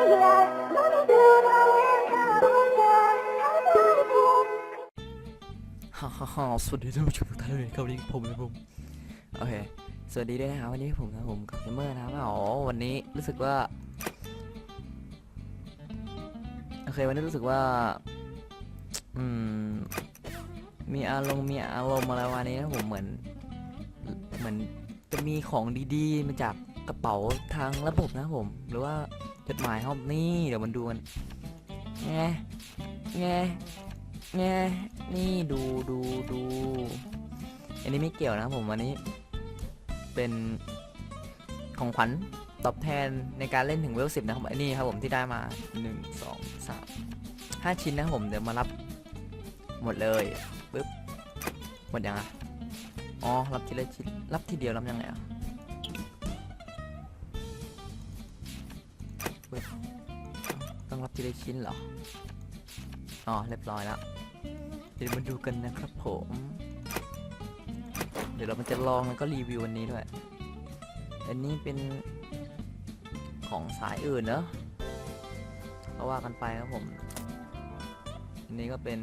ฮ่าฮ่าฮ่าสวัสดีท่านผู้ชมทุกท่านเลยครับวันนี้ผมนะผมโอเค สวัสดีด้วยนะครับวันนี้ผมนะผมกับเกมเมอร์นะครับอ๋อวันนี้รู้สึกว่าโอเควันนี้รู้สึกว่าอืมมีอารมณ์มีอารมณ์อะไรวันนี้นะผมเหมือนเหมือนจะมีของดีๆมาจากกระเป๋าทางระบบนะผม หรือว่า จดหมายครับนี่เดี๋ยวมันดูกันไงไงไงนี่ดูดูดูอันนี้ไม่เกี่ยวนะผมวันนี้ เป็นของขวัญตอบแทนในการเล่นถึงเวลสิบนะครับอันนี้ครับผมที่ได้มาหนึ่งสองสามห้าชิ้นนะครับผมเดี๋ยวมารับหมดเลยปึ๊บหมดยังอะอ๋อรับทีละชิ้นรับทีเดียวรับยังไงอะ รับทีละชิ้นเหรอ อ๋อ เรียบร้อยแล้ว เดี๋ยวมาดูกันนะครับผม เดี๋ยวเรามันจะลองแล้วก็รีวิววันนี้ด้วย อันนี้เป็นของสายอื่นเนอะก็ว่ากันไปครับผม อันนี้ก็เป็น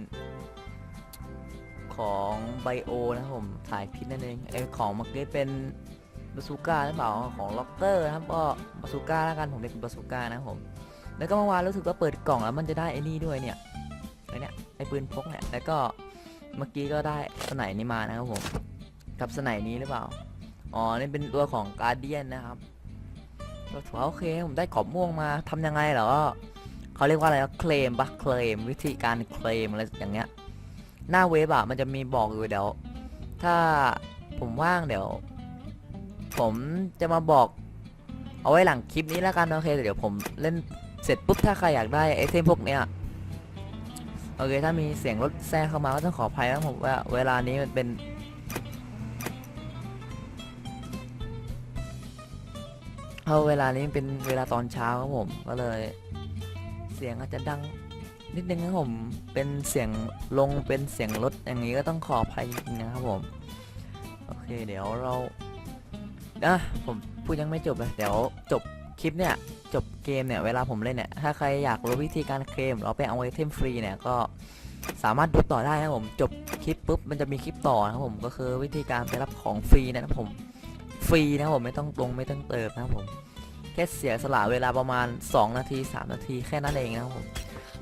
ของไบโอนะครับผมสายพิษนั่นเองไอของเมื่อกี้เป็นบาซูก้าหรือเปล่าของล็อกเตอร์นะครับก็บาซูก้าแล้วกันผมเรียกเป็นบาซูก้านะครับผม แล้วก็เมื่อวานรู้สึกว่าเปิดกล่องแล้วมันจะได้ไอ้นี่ด้วยเนี่ยไอเนี่ยไอปืนพกเนี่ยแล้วก็เมื่อกี้ก็ได้สไนนี้มานะครับผมกับสไนนี้หรือเปล่าอ๋อนี่เป็นตัวของการเดียนนะครับก็ถือว่าโอเคผมได้ขอบม่วงมาทำยังไงเหรอเขาเรียกว่าอะไรเคลมปะเคลมวิธีการเคลมอะไรอย่างเงี้ยหน้าเว็บอะมันจะมีบอกอยู่เดี๋ยว ถ้าผมว่างเดี๋ยว ผมจะมาบอก เอาไว้หลังคลิปนี้แล้วกันโอเคเดี๋ยวผมเล่น เสร็จปุ๊บถ้าใครอยากได้ไอเทมพวกเนี้ยโอเคถ้ามีเสียงรถแทรกเข้ามาก็ต้องขออภัยนะผมว่าเวลานี้มันเป็นเพราะเวลานี้เป็นเวลาตอนเช้าครับผมก็เลย เสียงอาจจะดังนิดนึงครับผมเป็นเสียงลงเป็นเสียงรถอย่างนี้ก็ต้องขออภัยจริงนะครับผมโอเคเดี๋ยวเราอะผมพูดยังไม่จบเลยเดี๋ยวจบคลิปเนี่ย จบเกมเนี่ยเวลาผมเล่นเนี่ยถ้าใครอยากรู้วิธีการเคลมหรือเอาไปเอาไอเทมฟรีเนี่ยก็สามารถดูต่อได้นะผมจบคลิปปุ๊บมันจะมีคลิปต่อนะครับผมก็คือวิธีการไปรับของฟรีนะครับผมฟรีนะครับผมไม่ต้องลงไม่ต้องเติมนะครับผมแค่เสียสละเวลาประมาณ 2 นาที 3 นาทีแค่นั้นเองนะครับผม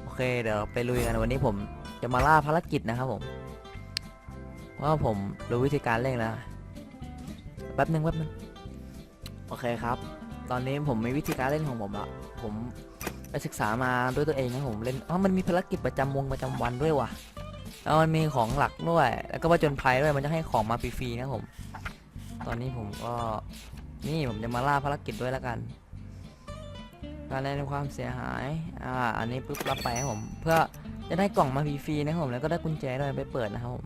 โอเคเดี๋ยวไปลุยกันวันนี้ผมจะมาล่าภารกิจนะครับผมว่าผมรู้วิธีการเล่นแล้วแป๊บนึงแป๊บนึงโอเคครับ ตอนนี้ผมมีวิธีการเล่นของผมอะผมไปศึกษามาด้วยตัวเองนะผมเล่นอ๋อมันมีภารกิจประจำวงประจำวันด้วยว่ะแล้วมันมีของหลักด้วย แล้วก็ประจนภัยด้วยมันจะให้ของมาฟรีๆนะผม ตอนนี้ผมก็นี่ผมจะมาล่าภารกิจด้วยแล้วกัน การเล่นความเสียหายอ่าอันนี้ปุ๊บรับไปครับผมเพื่อจะได้กล่องมาฟรีๆนะครับผมแล้วก็ได้กุญแจด้วยไปเปิดนะครับผม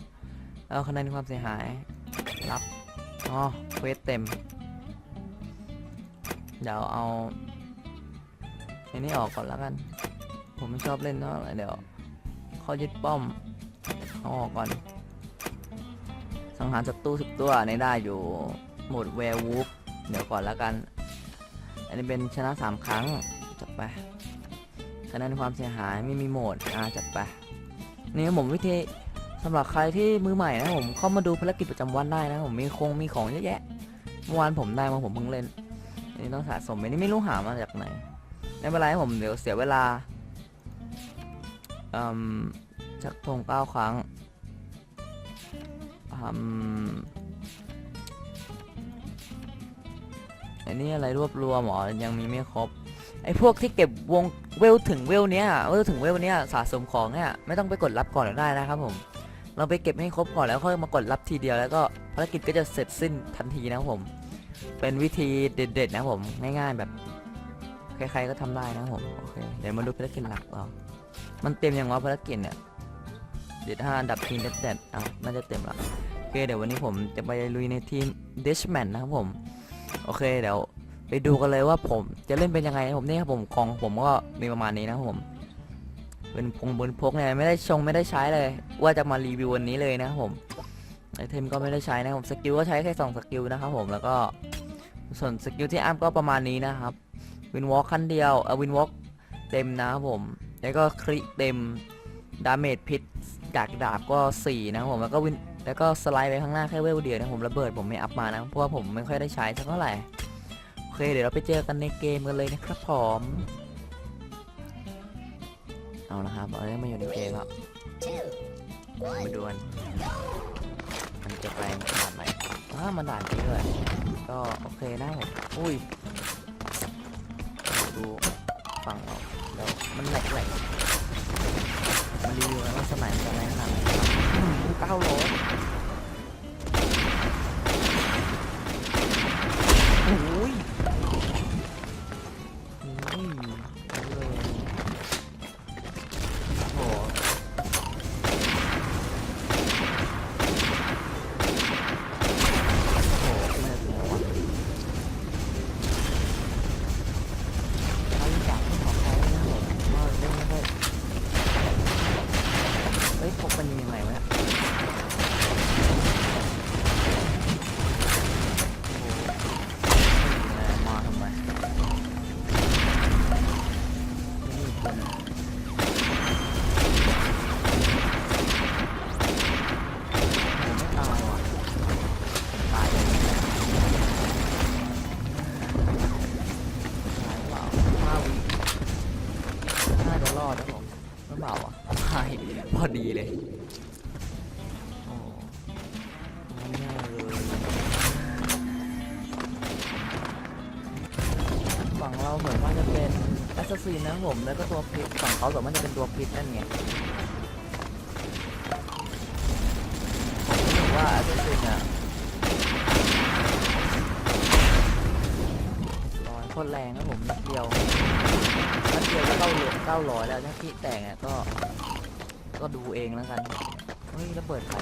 แล้วคะแนนความเสียหายรับอ๋อเควสเต็ม เดี๋ยวเอาอันนี้ออกก่อนแล้วกัน ผมไม่ชอบเล่นเท่าไหร่เดี๋ยวเขายึดป้อมเอาออกก่อน สังหารศัตรูสิบตัวในได้อยู่โหมดแวร์วูฟเดี๋ยวก่อนแล้วกัน อันนี้เป็นชนะสามครั้ง จัดไปคะแนนความเสียหายไม่มีโหมดอ่าจัดไป นี่ผมวิธีสำหรับใครที่มือใหม่นะผมเข้ามาดูภารกิจประจำวันได้นะผมมีคงมีของเยอะแยะเมื่อวานผมได้มาผมเพิ่งเล่น นนี้ต้องสะสมอันนี้ไม่รู้หามาจากไหนไม่เป็นไรผมเดี๋ยวเสียเวลาอืมชักธงเก้าครั้งอืมอันนี้อะไรรวบรวมหมอยังมีไม่ครบไอ้พวกที่เก็บวงเวลถึงเวลเนี้ยเวลถึงเวลเนี้ยสะสมของเนี่ยไม่ต้องไปกดรับก่อนก็ได้นะครับผมเราไปเก็บให้ครบก่อนแล้วค่อยมากดรับทีเดียวแล้วก็ภารกิจก็จะเสร็จสิ้นทันทีนะครับผม เป็นวิธีเด็ดๆนะผมง่ายๆแบบใครๆก็ทำได้นะผมโอเคเดี๋ยวมาดูภารกิจหลักเรามันเต็มอยังวะภารกิจเนี่ยเด็ดห้าอันดับทีมเด็ดๆอะน่าจะเต็มละโอเคเดี๋ยววันนี้ผมจะไปลุยในทีม Dashman นะครับผมโอเคเดี๋ยวไปดูกันเลยว่าผมจะเล่นเป็นยังไงนะผมนี่ครับผมของผมก็มีประมาณนี้นะครับผมเป็นพงบนพกเนี่ยไม่ได้ชงไม่ได้ใช้เลย ว่าจะมารีวิววันนี้เลยนะครับผมไอเทมก็ไม่ได้ใช้นะครับผมสกิลก็ใช้แค่สองสกิลนะครับผมแล้วก็ ส่วนสกิลที่อัพก็ประมาณนี้นะครับวินวอล์กขั้นเดียวเออวินวอล์กเต็มนะครับผม แล้วก็คริเต็มดาเมจพิษจากดาบก็4นะครับผมแล้วก็วินแล้วก็สไลด์ไปข้างหน้าแค่เวลเดียวนะผมระเบิดผมไม่อัพมานะเพราะว่าผมไม่ค่อยได้ใช้สักเท่าไหร่โอเคเดี๋ยวเราไปเจอกันในเกมกันเลยนะครับผมเอาละครับเราได้มาอยู่ในเกมแล้วมาดูกัน มันจะแปลงขนาดไหนอ้ามันด่านนี้ด้วย ก็โอเคนะผมอุ้ย ดูฟังเราแล้วมันแหลกแหลกมันรีวิวกันว่าสมัยจะแรงขนาดไหนเก้าร้อ เขาส่วนมันจะเป็นตัวพิษนั่นไงผมว่าแอสซัสซินอะร้อยโคตรแรงนะผมนัดเดียวถ้าเดียวก็เก้าเหลือเก้าร้อยแล้วถ้าพี่แต่งอะก็ ก็ดูเองแล้วกัน เฮ้ยแล้วเปิดไฟ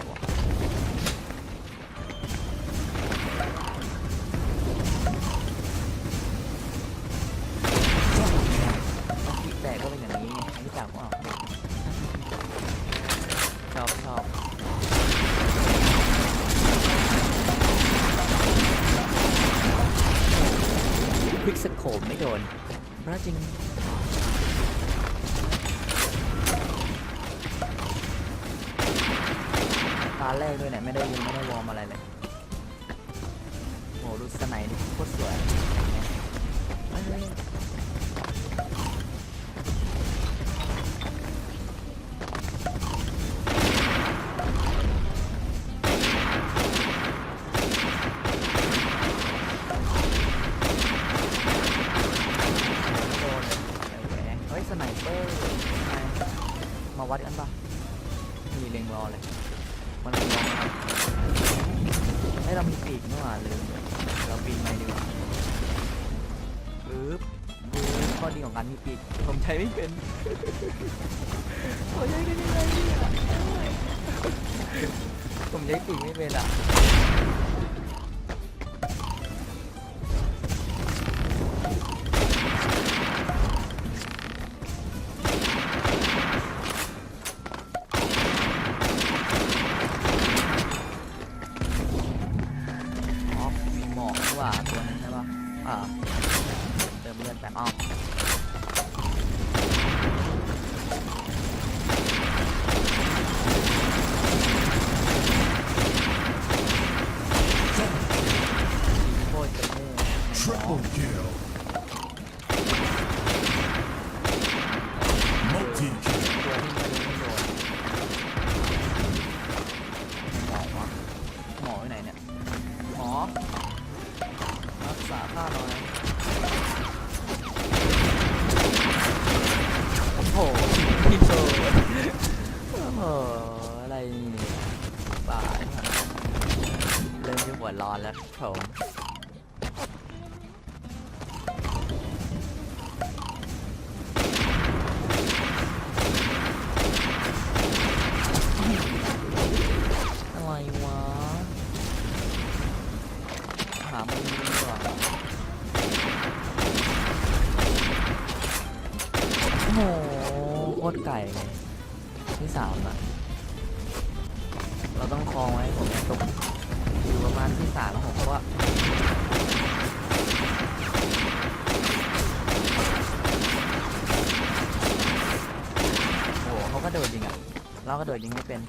ฮ้ยสไนเปอร์มาวัดกันปะมีเล็งรอเลย มันลอให้เรามีปีกนี่หว่าลืมเราปีนไปดีกว่าปึ๊บปึ๊บข้อดีของการมีปีกผมใช้ไม่เป็นผมใช้ได้ยังไงเนี่ยผมใช้ปีกไม่เป็นอะ Triple kill. ที่สามอะเราต้องคลองไว้ผมตกอยู่ประมาณที่สามผมเพราะว่าโอ้โหเขาก็โดดยิงอะเราก็โดดยิงไม่เป็น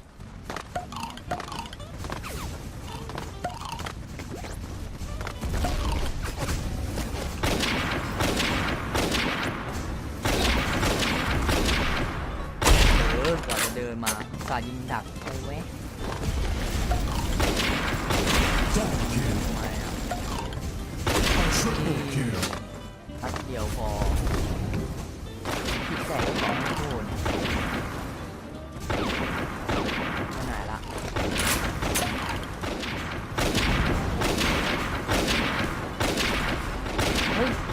เ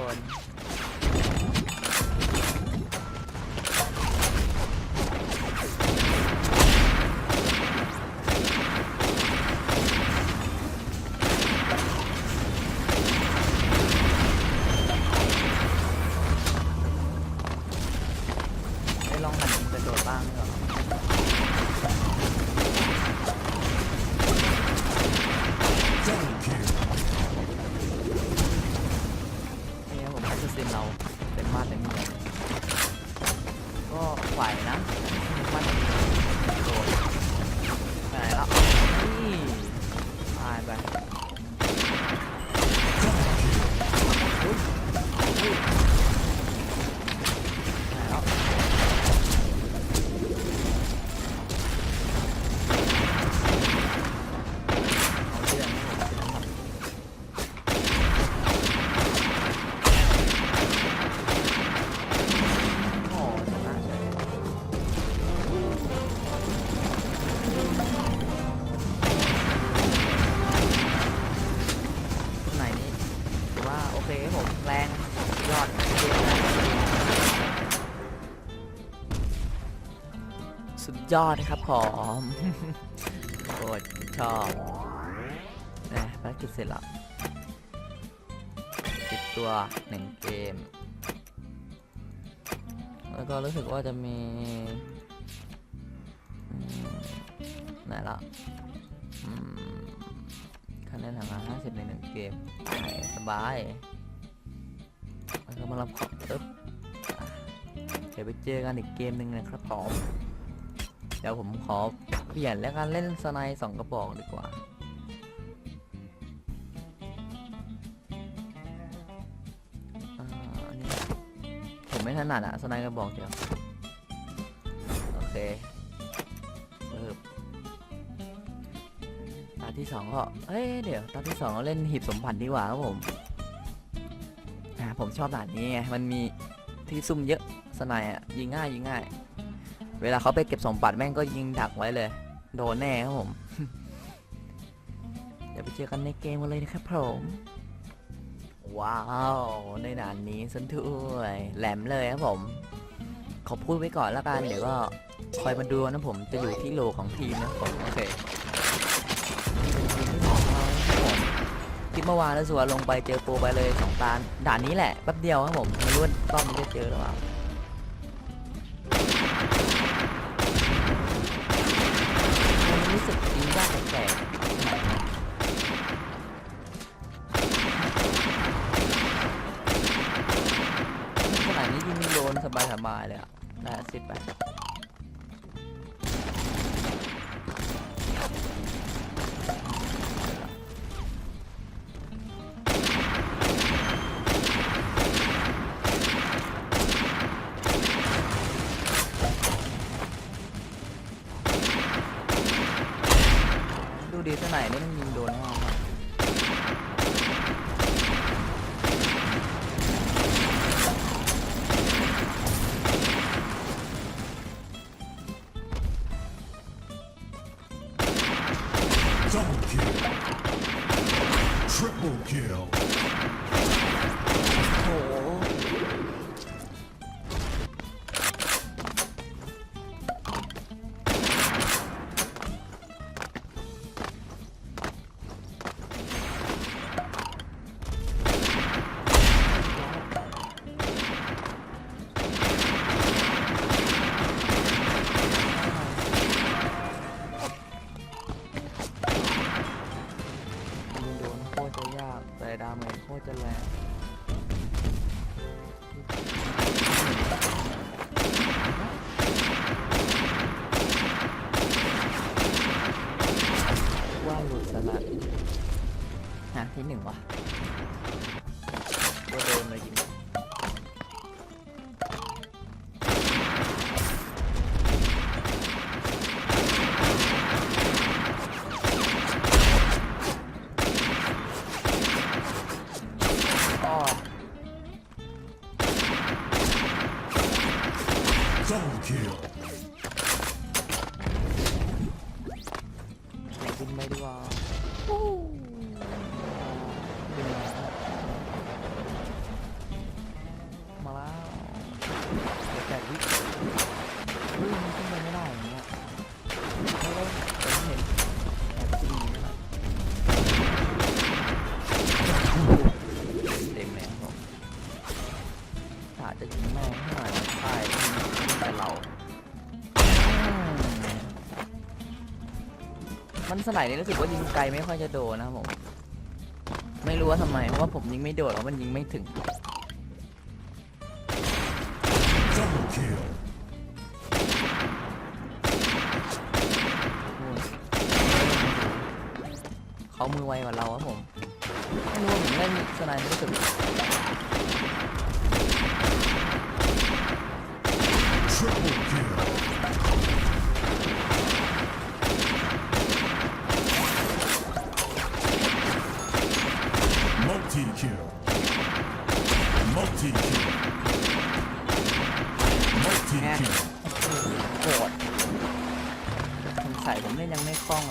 ง ยอดนะครับผมโคตรชอบนะภารกิจเสร็จแล้วติดตัวหนึ่งเกม แล้วก็รู้สึกว่าจะมีไหนละคะแนนห่างห้าสิบในหนึ่งเกมสบายแล้วก็มารับของปึ๊บเดี๋ยวไปเจอกันอีกเกมหนึ่งนะครับผม เดี๋ยวผมขอเปลี่ยนแล้วกันเล่นสไนด์สองกระบอกดีกว่า ผมไม่ถนัดอะสไนด์กระบอกเดียว โอเคเออตาที่สองก็ เอ้ยเดี๋ยวตาที่สองเล่นหีบสมบัติดีกว่าครับผมผมชอบด่านนี้ไง มันมีที่ซุ่มเยอะสไนด์อะยิงง่ายยิงง่าย เวลาเขาไปเก็บสมบัติแม่งก็ยิงดักไว้เลย โดนแน่ครับผม เดี๋ยวไปเจอกันในเกมกันเลยนะครับผม ว้าวในด่านนี้สันด้วยแหลมเลยครับผมขอพูดไว้ก่อนแล้วกัน เดี๋ยวก็คอยมาดูนะผมจะอยู่ที่โลของทีมนะผมโอเคที่เรานะครับผมคลิปเมื่อวานแล้วสัวลงไปเจอโปรไปเลยสองตาด่านนี้แหละแป๊บเดียวครับผมไม่รู้ว่ารอบนี้จะเจอหรือเปล่า บายสบายเลยอะได้สิบไป 需要。 สไลด์นี่รู้สึกว่ายิงไกลไม่ค่อยจะโดนนะครับผม ไม่รู้ว่าทำไม เพราะว่าผมยิงไม่โดดเพราะมันยิงไม่ถึง Double kill. นู่นเขามือไวกว่าเราครับผมไม่รู้ว่าผมเล่นสไลด์รู้สึก Triple kill.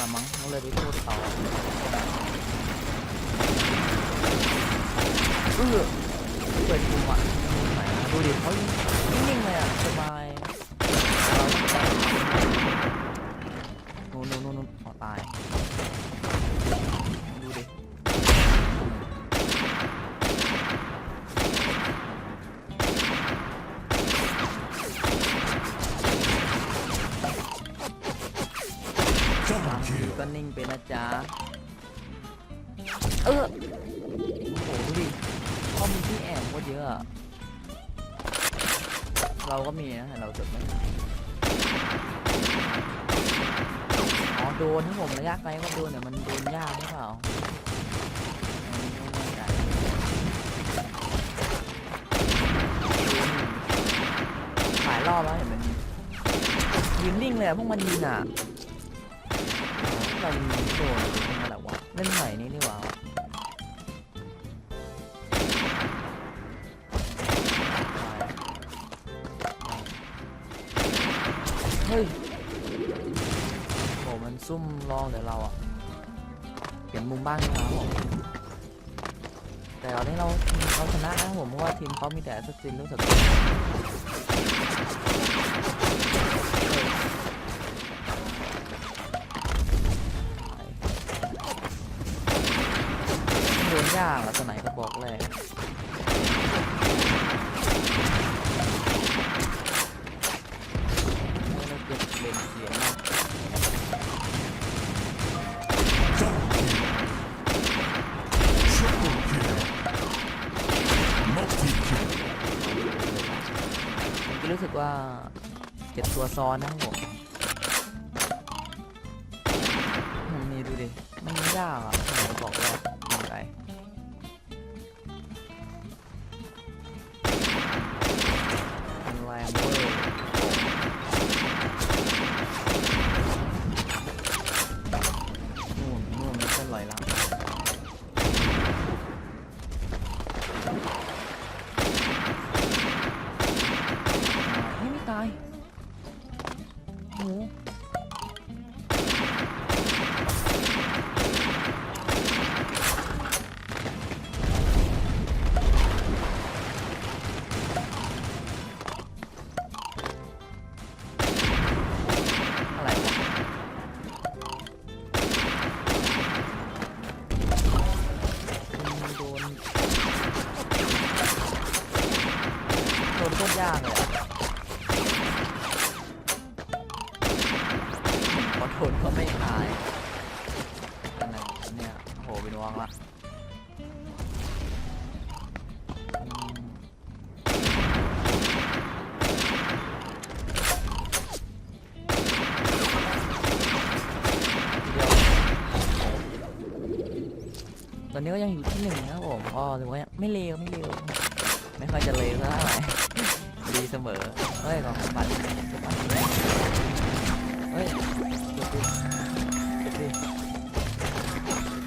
ละมั้งก็เลยไปโทษเขาเออเปิดกลุ่มอะไหนอะดูดิเขายิง จ๊ะ เออโอ้โหดูดิเขามีที่แอบโคตรเยอะอะ เราก็มีนะแต่เราจดไม่ทันอ๋อโดนที่ผมระยะไกลก็โดนแต่มันโดนยากหรือเปล่าอันนี้ไม่แน่ใจหลายรอบแล้วเห็นมันยืนนิ่งเลยอะพวกมันยิงอะ เรายิงโดนยังไงล่ะวะเล่นใหม่นี้ดีกว่าเฮ้ยโหมันซุ่มรองเดี๋ยวเราอะเปลี่ยนมุมบ้างดีกว่าครับผมแต่ตอนนี้เราเขาชนะนะครับผมเพราะว่าทีมเขามีแต่สตินรู้สึกโดน ยากล่ะไหนก็บอกแล้วผมก็รู้สึกว่าเจ็ดตัวซ้อนนะคบผม อนนี้ก็ยังอยู่ที่หนึ่งนะครับผมอ๋อถือว่าไม่เลวไม่เลวไม่ค่อยจะเลวเท่าไหร่ดีเสมอเฮ้ยของบัตรเฮ้ยเดี๋ยวดิเดี๋ยวดิ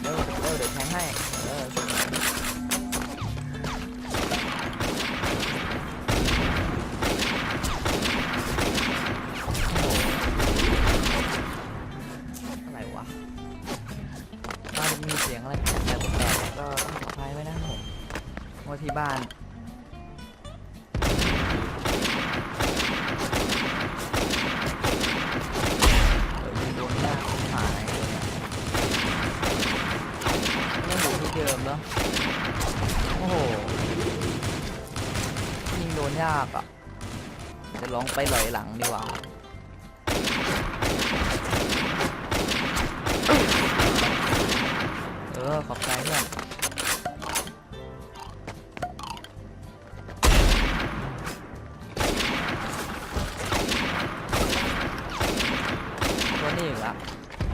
เดี๋ยวเดี๋ยวเดี๋ยวแทงให้ โอ้โหยิงโดนยากอะจะลองไปลอยหลังดีกว่าเออขอบใจเพื่อนตัวนี้อีกละ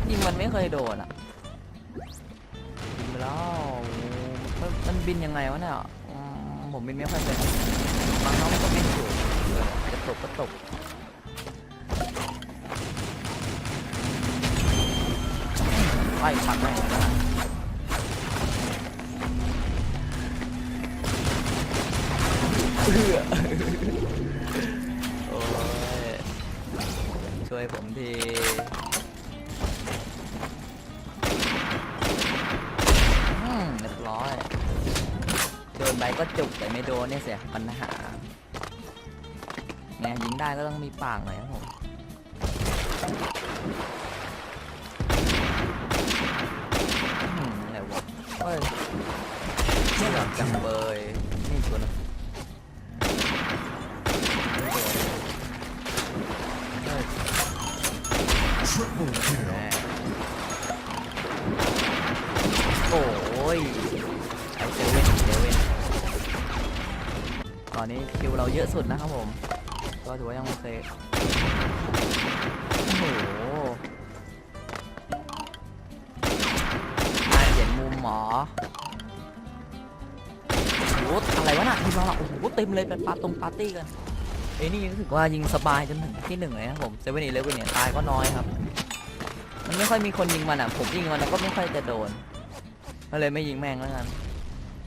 ยิงมันไม่เคยโดนอะ นไม่ค่อยเป็นบางครั้งก็บินอยู่เออจะตกก็ตกไล่ปักแม่งเลยนะเอื้อโอ้ยช่วยผมที นไปก็จุกแต่ไม่โดนเนี่ยเสียปัญหาไงยิงได้ก็ต้องมีปากหน่อยครับผมอะไรวะเฮ้ยไม่หลับจังเบย อนนี้คิวเราเยอะสุดนะครับผม ก็ถือว่ายังโอเคโอ้โหเห็นมุมหมอโอ้โหอะไรวะน่ะทีมเราอะโอ้โหเต็มเลยเป็นปาตรงปาร์ตี้กันเอ้ยนี่รู้สึกว่ายิงสบายจนถึงที่หนึ่งเลยนะครับผมเซเว่นอีเลฟเว่นเนี่ยตายก็น้อยครับ มันไม่ค่อยมีคนยิงมันอะผมยิงมันแล้วก็ไม่ค่อยจะโดนก็เลยไม่ยิงแม่งแล้วกัน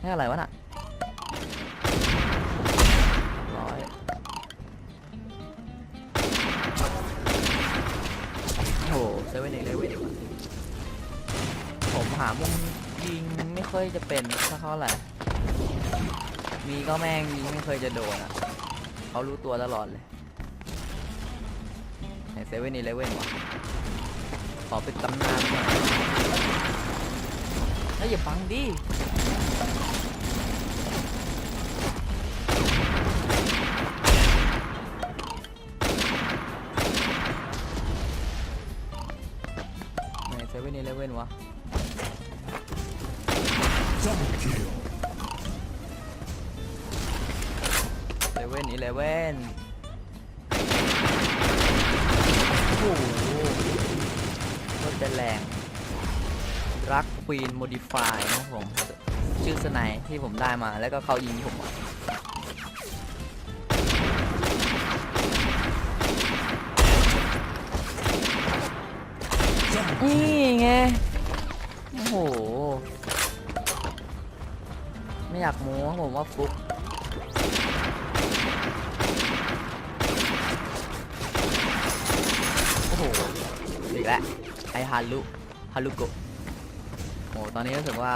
นี่อะไรวะน่ะ ก็แม่งยิงไม่เคยจะโดนอะเขารู้ตัวตลอดเลยในเซเว่นอีเลเว่นวะขอเป็นตำนานหน่อยแล้วอย่าฟังดิไหนเซเว่นอีเลเว่นวะ เซเว่นโอีเลเว่นโหก็จะแรงรักควีนโมดิฟายนะครับผม ชื่อสไนที่ผมได้มาแล้วก็เขายิงผมนี่ไง โอ้โห ไม่อยากโม้ครับผมว่าฟุกโอ้โห อีกแล้ว ไอฮารุฮารุโกะโอ้โหตอนนี้รู้สึกว่า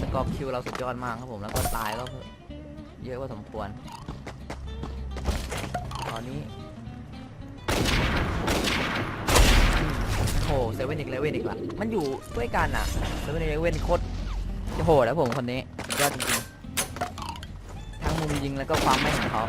สกอร์คิวเราสุดยอดมากครับผมแล้วก็ตายก็เยอะพอสมควร ตอนนี้โอ้เซเว่นอีกเลเว่นอีกละมันอยู่ด้วยกันอะเซเว่นอีกเลเว่นโคตรจะโหดแล้วผมคนนี้ยอดจริงๆทั้งมุมยิงแล้วก็ความแม่นของเขา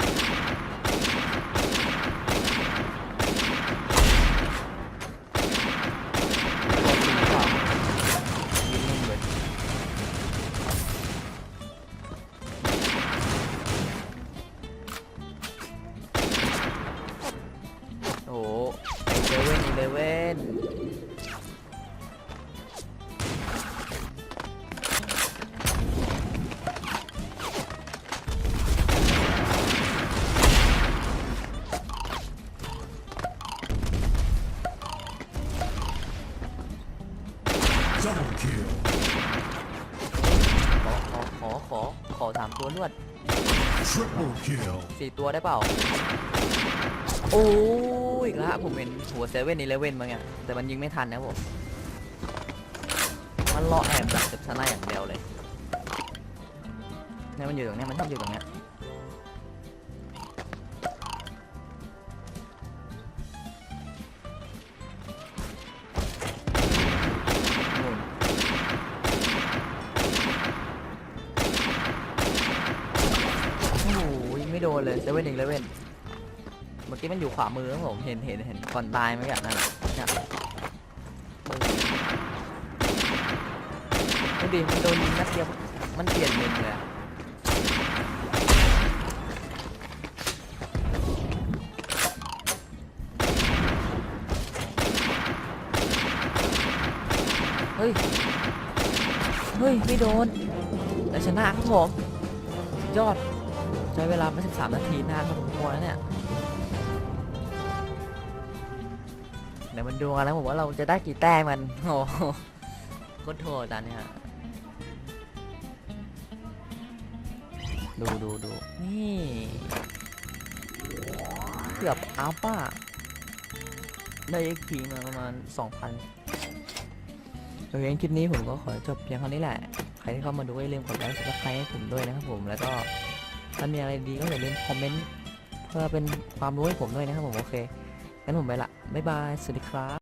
ขอขอขอ ขอ ขอสามตัวรวด Triple kill. สี่ตัวได้เปล่า โอ้ยอีกแล้วฮะผมเห็นหัวเซเว่นอีเลเว่นมาไงแต่มันยิงไม่ทันนะผม มันรอแอบแบบจะชนะอย่างเดียวเลยเนี่ยมันอยู่ตรงเนี้ยมันชอบอยู่ตรงเนี้ย เลเซเว่นอีเลเว่นเมื่อกี้มันอยู่ขวามือครับผมเห็นเห็นเห็นก่อนตายไหมกันนั่นนะเนี่ยมือดูดิมันโดนยิงนัดเดียวมันเปลี่ยนมุมเลยอะเฮ้ย เฮ้ย ไม่โดนแต่ชนะครับผม ยอด ใช้เวลาไม่ถึงสามนาทีนานพอสมควรแล้วเนี่ยเดี๋ยวมันดูกันแล้วผมว่าเราจะได้กี่แต้มกันโอ้โหโคตรโทษตอนเนี้ยดูดูดูนี่เกือบอัพอะได้ XP มาประมาณ 2,000โอเคคลิปนี้ผมก็ขอจบเพียงเท่านี้แหละ ใครที่เข้ามาดูก็อย่าลืมกดไลค์กดซับสไครต์ให้ผมด้วยนะครับผม แล้วก็ ถ้ามีอะไรดีก็อย่าลืมคอมเมนต์เพื่อเป็นความรู้ให้ผมด้วยนะครับผมโอเคงั้นผมไปละบ๊ายบายสวัสดีครับ